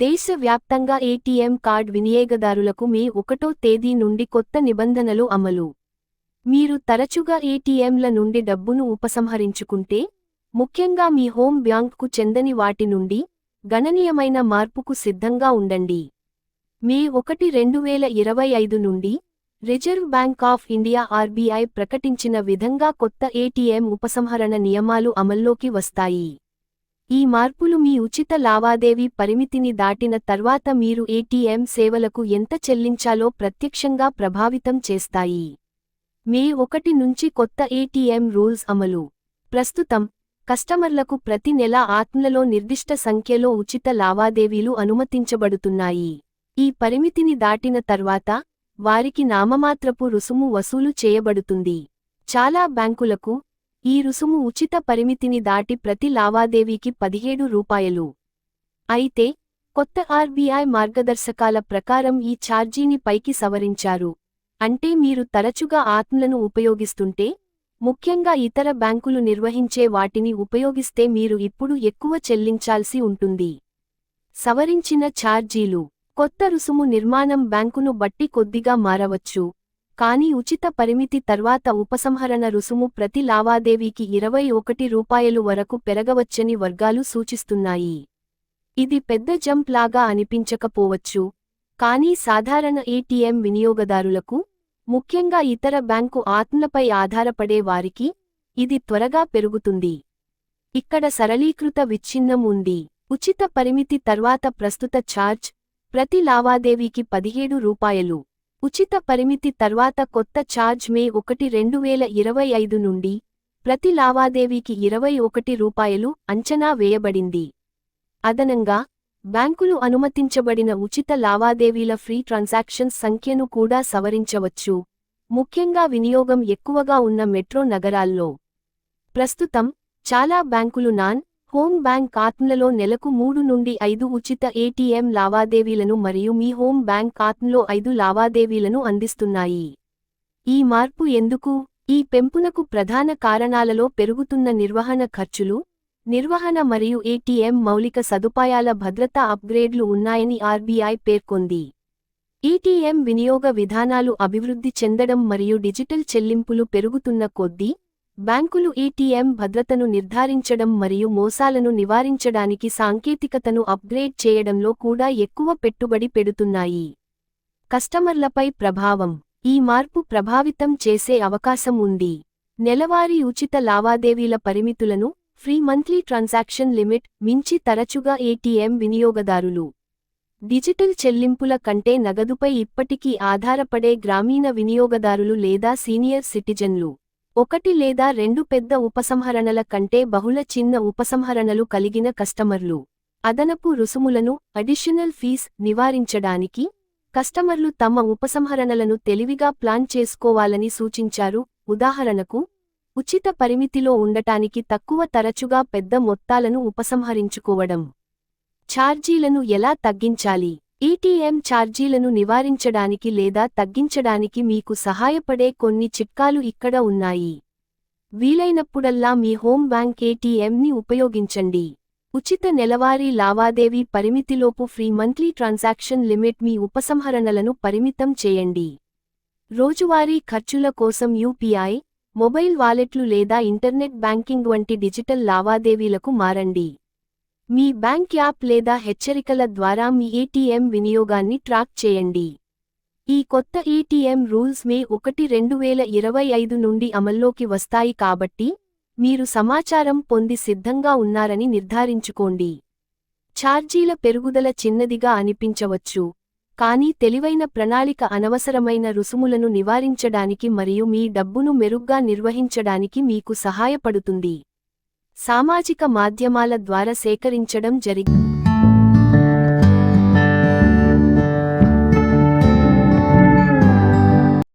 దేశవ్యాప్తంగా ATM card వినియోగదారులకు మే ఒకటో తేదీ నుండి కొత్త నిబంధనలు అమలు. మీరు తరచుగా ఏటీఎంల నుండి డబ్బును ఉపసంహరించుకుంటే ముఖ్యంగా మీ హోమ్ బ్యాంక్కు చెందని వాటి నుండి గణనీయమైన మార్పుకు సిద్ధంగా ఉండండి. మే ఒకటి రెండు వేల ఇరవై ఐదు నుండి reserve bank of India RBI ప్రకటించిన విధంగా కొత్త ఏటీఎం ఉపసంహరణ నియమాలు అమల్లోకి వస్తాయి. ఈ మార్పులు మీ ఉచిత లావాదేవీ పరిమితిని దాటిన తర్వాత మీరు ఏటీఎం సేవలకు ఎంత చెల్లించాలో ప్రత్యక్షంగా ప్రభావితం చేస్తాయి. మే ఒకటి నుంచి కొత్త ఏటీఎం రూల్స్ అమలు. ప్రస్తుతం కస్టమర్లకు ప్రతి నెల ఆత్మలలో నిర్దిష్ట సంఖ్యలో ఉచిత లావాదేవీలు అనుమతించబడుతున్నాయి. ఈ పరిమితిని దాటిన తర్వాత వారికి నామమాత్రపు రుసుము వసూలు చేయబడుతుంది. చాలా బ్యాంకులకు ఈ రుసుము ఉచిత పరిమితిని దాటి ప్రతి లావాదేవీకి పదిహేడు రూపాయలు. అయితే కొత్త ఆర్బీఐ మార్గదర్శకాల ప్రకారం ఈ ఛార్జీని పైకి సవరించారు. అంటే మీరు తరచుగా ఆత్మలను ఉపయోగిస్తుంటే ముఖ్యంగా ఇతర బ్యాంకులు నిర్వహించే వాటిని ఉపయోగిస్తే మీరు ఇప్పుడు ఎక్కువ చెల్లించాల్సి ఉంటుంది. సవరించిన ఛార్జీలు. కొత్త రుసుము నిర్మాణం బ్యాంకును బట్టి కొద్దిగా మారవచ్చు. కానీ ఉచిత పరిమితి తర్వాత ఉపసంహరణ రుసుము ప్రతి లావాదేవీకి ఇరవై ఒకటి రూపాయలు వరకు పెరగవచ్చని వర్గాలు సూచిస్తున్నాయి. ఇది పెద్ద జంప్ లాగా అనిపించకపోవచ్చు. కానీ సాధారణ ఏటీఎం వినియోగదారులకు ముఖ్యంగా ఇతర బ్యాంకు ఆత్మలపై ఆధారపడే వారికి ఇది త్వరగా పెరుగుతుంది. ఇక్కడ సరళీకృత విచ్ఛిన్నం ఉంది. ఉచిత పరిమితి తర్వాత ప్రస్తుత ఛార్జ్ ప్రతి లావాదేవీకి పదిహేడు రూపాయలు. ఉచిత పరిమితి తర్వాత కొత్త ఛార్జ్ మే ఒకటి రెండు వేల ఇరవై ఐదు నుండి ప్రతి లావాదేవీకి ఇరవై ఒకటి రూపాయలు అంచనా వేయబడింది. అదనంగా బ్యాంకులు అనుమతించబడిన ఉచిత లావాదేవీల ఫ్రీ ట్రాన్సాక్షన్స్ సంఖ్యను కూడా సవరించవచ్చు. ముఖ్యంగా వినియోగం ఎక్కువగా ఉన్న మెట్రో నగరాల్లో. ప్రస్తుతం చాలా బ్యాంకులు నాన్ హోమ్ బ్యాంక్ ఆత్మలలో నెలకు మూడు నుండి ఐదు ఉచిత ఏటీఎం లావాదేవీలను మరియు మీ హోమ్ బ్యాంక్ ఆత్మలో ఐదు లావాదేవీలను అందిస్తున్నాయి. ఈ మార్పు ఎందుకు? ఈ పెంపునకు ప్రధాన కారణాలలో పెరుగుతున్న నిర్వహణ ఖర్చులు నిర్వహణ మరియు ఏటీఎం మౌలిక సదుపాయాల భద్రతా అప్గ్రేడ్లు ఉన్నాయని ఆర్బీఐ పేర్కొంది. ఈటీఎం వినియోగ విధానాలు అభివృద్ధి చెందడం మరియు డిజిటల్ చెల్లింపులు పెరుగుతున్న కొద్దీ బ్యాంకులు ఏటీఎం భద్రతను నిర్ధారించడం మరియు మోసాలను నివారించడానికి సాంకేతికతను అప్గ్రేడ్ చేయడంలో కూడా ఎక్కువ పెట్టుబడి పెడుతున్నాయి. కస్టమర్లపై ప్రభావం. ఈ మార్పు ప్రభావితం చేసే అవకాశం ఉంది. నెలవారీ ఉచిత లావాదేవీల పరిమితులను ఫ్రీ మంత్లీ ట్రాన్సాక్షన్ లిమిట్ మించి తరచుగా ఏటీఎం వినియోగదారులు. డిజిటల్ చెల్లింపుల కంటే నగదుపై ఇప్పటికీ ఆధారపడే గ్రామీణ వినియోగదారులు లేదా సీనియర్ సిటిజన్లు. ఒకటి లేదా రెండు పెద్ద ఉపసంహరణల కంటే బహుళ చిన్న ఉపసంహరణలు కలిగిన కస్టమర్లు. అదనపు రుసుములను అడిషనల్ ఫీస్ నివారించడానికి కస్టమర్లు తమ ఉపసంహరణలను తెలివిగా ప్లాన్ చేసుకోవాలని సూచించారు. ఉదాహరణకు ఉచిత పరిమితిలో ఉండటానికి తక్కువ తరచుగా పెద్ద మొత్తాలను ఉపసంహరించుకోవడం. ఛార్జీలను ఎలా తగ్గించాలి? ఈటీఎం ఛార్జీలను నివారించడానికి లేదా తగ్గించడానికి మీకు సహాయపడే కొన్ని చిట్కాలు ఇక్కడ ఉన్నాయి. వీలైనప్పుడల్లా మీ హోమ్ బ్యాంక్ ఏటీఎంని ఉపయోగించండి. ఉచిత నెలవారీ లావాదేవీ పరిమితిలోపు ఫ్రీ మంత్లీ ట్రాన్సాక్షన్ లిమిట్ మీ ఉపసంహరణలను పరిమితం చేయండి. రోజువారీ ఖర్చుల కోసం యూపీఐ మొబైల్ వాలెట్లు లేదా ఇంటర్నెట్ బ్యాంకింగ్ వంటి డిజిటల్ లావాదేవీలకు మారండి. మీ బ్యాంక్ యాప్ లేదా హెచ్చరికల ద్వారా మీ ఏటీఎం వినియోగాన్ని ట్రాక్ చేయండి. ఈ కొత్త ఏటీఎం రూల్స్ మే ఒకటి రెండు వేల ఇరవై ఐదు నుండి అమల్లోకి వస్తాయి కాబట్టి మీరు సమాచారం పొంది సిద్ధంగా ఉన్నారని నిర్ధారించుకోండి. ఛార్జీల పెరుగుదల చిన్నదిగా అనిపించవచ్చు కానీ తెలివైన ప్రణాళిక అనవసరమైన రుసుములను నివారించడానికి మరియు మీ డబ్బును మెరుగ్గా నిర్వహించడానికి మీకు సహాయపడుతుంది. సామాజిక మాధ్యమాల ద్వారా సేకరించడం జరిగింది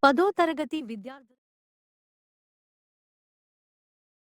పదో తరగతి విద్యార్థులు